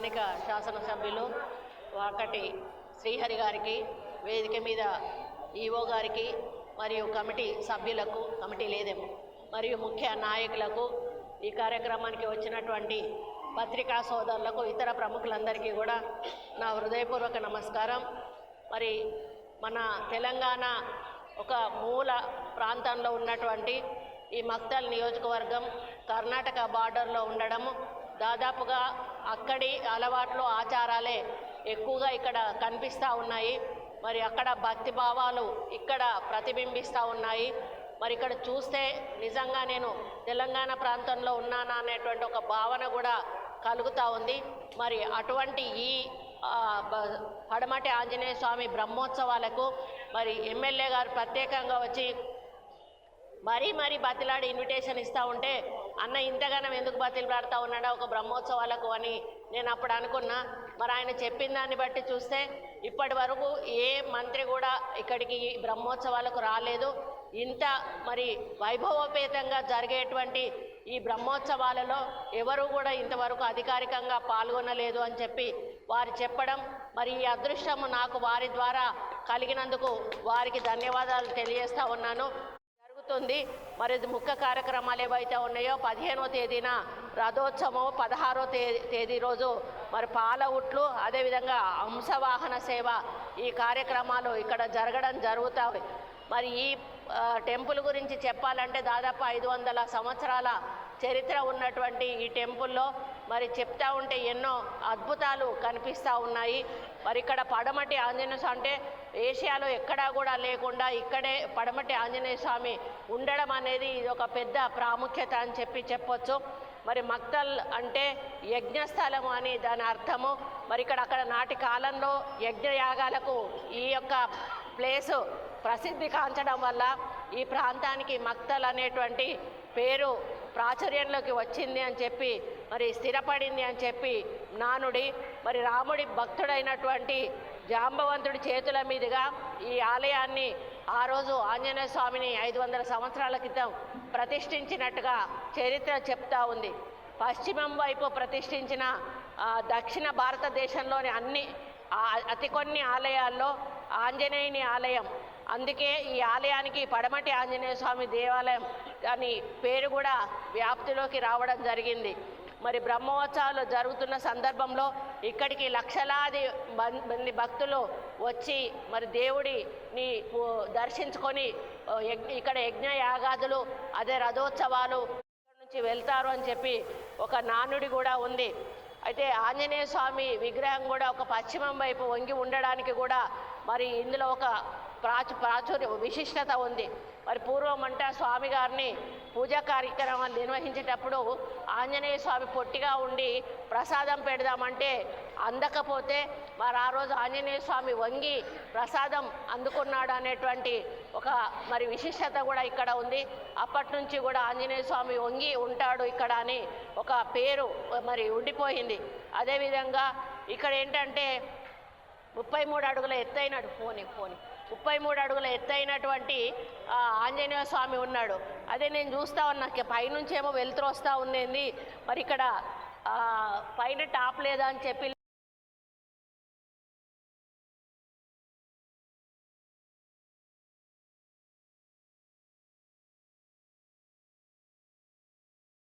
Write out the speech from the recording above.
స్థానిక శాసనసభ్యులు వాకటి శ్రీహరి గారికి వేదిక మీద ఈఓ గారికి మరియు కమిటీ సభ్యులకు కమిటీ లేదేమో మరియు ముఖ్య నాయకులకు ఈ కార్యక్రమానికి వచ్చినటువంటి పత్రికా సోదరులకు ఇతర ప్రముఖులందరికీ కూడా నా హృదయపూర్వక నమస్కారం. మరి మన తెలంగాణ ఒక మూల ప్రాంతంలో ఉన్నటువంటి ఈ మక్తల్ నియోజకవర్గం కర్ణాటక బార్డర్లో ఉండడము దాదాపుగా అక్కడి అలవాట్లు ఆచారాలే ఎక్కువగా ఇక్కడ కనిపిస్తూ ఉన్నాయి. మరి అక్కడ భక్తి భావాలు ఇక్కడ ప్రతిబింబిస్తూ ఉన్నాయి. మరి ఇక్కడ చూస్తే నిజంగా నేను తెలంగాణ ప్రాంతంలో ఉన్నానా అనేటువంటి ఒక భావన కూడా కలుగుతూ ఉంది. మరి అటువంటి ఈ పడమటి ఆంజనేయ స్వామి బ్రహ్మోత్సవాలకు మరి ఎమ్మెల్యే గారు ప్రత్యేకంగా వచ్చి మరీ మరీ బతిలాడి ఇన్విటేషన్ ఇస్తూ ఉంటే అన్న ఇంతగానం ఎందుకు బతిలాడుతూ ఉన్నాడా? ఒక బ్రహ్మోత్సవాలకు అని నేను అప్పుడు అనుకున్నా. మరి ఆయన చెప్పిన దాన్ని బట్టి చూస్తే ఇప్పటి వరకు ఏ మంత్రి కూడా ఇక్కడికి ఈ బ్రహ్మోత్సవాలకు రాలేదు. ఇంత మరి వైభవోపేతంగా జరిగేటువంటి ఈ బ్రహ్మోత్సవాలలో ఎవరు కూడా ఇంతవరకు అధికారికంగా పాల్గొనలేదు అని చెప్పి వారు చెప్పడం మరి ఈ అదృష్టము నాకు వారి ద్వారా కలిగినందుకు వారికి ధన్యవాదాలు తెలియజేస్తా ఉన్నాను. జరుగుతుంది. మరి ముఖ్య కార్యక్రమాలు ఏవైతే ఉన్నాయో పదిహేనో తేదీన రథోత్సవం పదహారో తేదీ రోజు మరి పాల ఉట్లు అదేవిధంగా అంశవాహన సేవ ఈ కార్యక్రమాలు ఇక్కడ జరగడం జరుగుతాయి మరి ఈ టెంపుల్ గురించి చెప్పాలంటే దాదాపు ఐదు వందల సంవత్సరాల చరిత్ర ఉన్నటువంటి ఈ టెంపుల్లో మరి చెప్తా ఉంటే ఎన్నో అద్భుతాలు కనిపిస్తూ ఉన్నాయి. మరి ఇక్కడ పడమటి ఆంజనేయ స్వామి అంటే ఏషియాలో ఎక్కడా కూడా లేకుండా ఇక్కడే పడమటి ఆంజనేయ స్వామి ఉండడం అనేది ఇది ఒక పెద్ద ప్రాముఖ్యత అని చెప్పి చెప్పొచ్చు. మరి మక్తల్ అంటే యజ్ఞస్థలం అని దాని అర్థము. మరి ఇక్కడ అక్కడ నాటి కాలంలో యజ్ఞయాగాలకు ఈ యొక్క ప్లేసు ప్రసిద్ధి కాంచడం వల్ల ఈ ప్రాంతానికి మక్తల్ అనేటువంటి పేరు ప్రాచుర్యంలోకి వచ్చింది అని చెప్పి మరి స్థిరపడింది అని చెప్పి నానుడి మరి రాముడి భక్తుడైనటువంటి జాంబవంతుడి చేతుల మీదుగా ఈ ఆలయాన్ని ఆ రోజు ఆంజనేయ స్వామిని ఐదు వందల సంవత్సరాల క్రితం ప్రతిష్ఠించినట్టుగా చరిత్ర చెప్తా ఉంది. పశ్చిమం వైపు ప్రతిష్ఠించిన దక్షిణ భారతదేశంలోని అన్ని అతి కొన్ని ఆలయాల్లో ఆంజనేయుని ఆలయం అందుకే ఈ ఆలయానికి పడమటి ఆంజనేయ స్వామి దేవాలయం అని పేరు కూడా వ్యాప్తిలోకి రావడం జరిగింది. మరి బ్రహ్మోత్సవాలు జరుగుతున్న సందర్భంలో ఇక్కడికి లక్షలాది మంది భక్తులు వచ్చి మరి దేవుడిని దర్శించుకొని ఇక్కడ యజ్ఞ యాగాదులు అదే రథోత్సవాలు నుంచి వెళ్తారు అని చెప్పి ఒక నానుడి కూడా ఉంది. అయితే ఆంజనేయ స్వామి విగ్రహం కూడా ఒక పశ్చిమం వైపు వంగి ఉండడానికి కూడా మరి ఇందులో ఒక ప్రాచు ప్రాచుర్య విశిష్టత ఉంది. మరి పూర్వం అంటే స్వామి గారిని పూజా కార్యక్రమాలు నిర్వహించేటప్పుడు ఆంజనేయ స్వామి పొట్టిగా ఉండి ప్రసాదం పెడదామంటే అందకపోతే మరి ఆ రోజు ఆంజనేయ స్వామి వంగి ప్రసాదం అందుకున్నాడు అనేటువంటి ఒక మరి విశిష్టత కూడా ఇక్కడ ఉంది. అప్పటి నుంచి కూడా ఆంజనేయ స్వామి వంగి ఉంటాడు ఇక్కడ అని ఒక పేరు మరి ఉండిపోయింది. అదేవిధంగా ఇక్కడ ఏంటంటే ముప్పై మూడు అడుగుల ఎత్తైనటు పోని పోని. ముప్పై మూడు అడుగుల ఎత్తైనటువంటి ఆంజనేయ స్వామి ఉన్నాడు. అదే నేను చూస్తా ఉన్నా పైనుంచేమో పైనుంచి ఏమో వెలుతురు వస్తూ ఉండేది మరి ఇక్కడ పైన టాప్ లేదా అని చెప్పి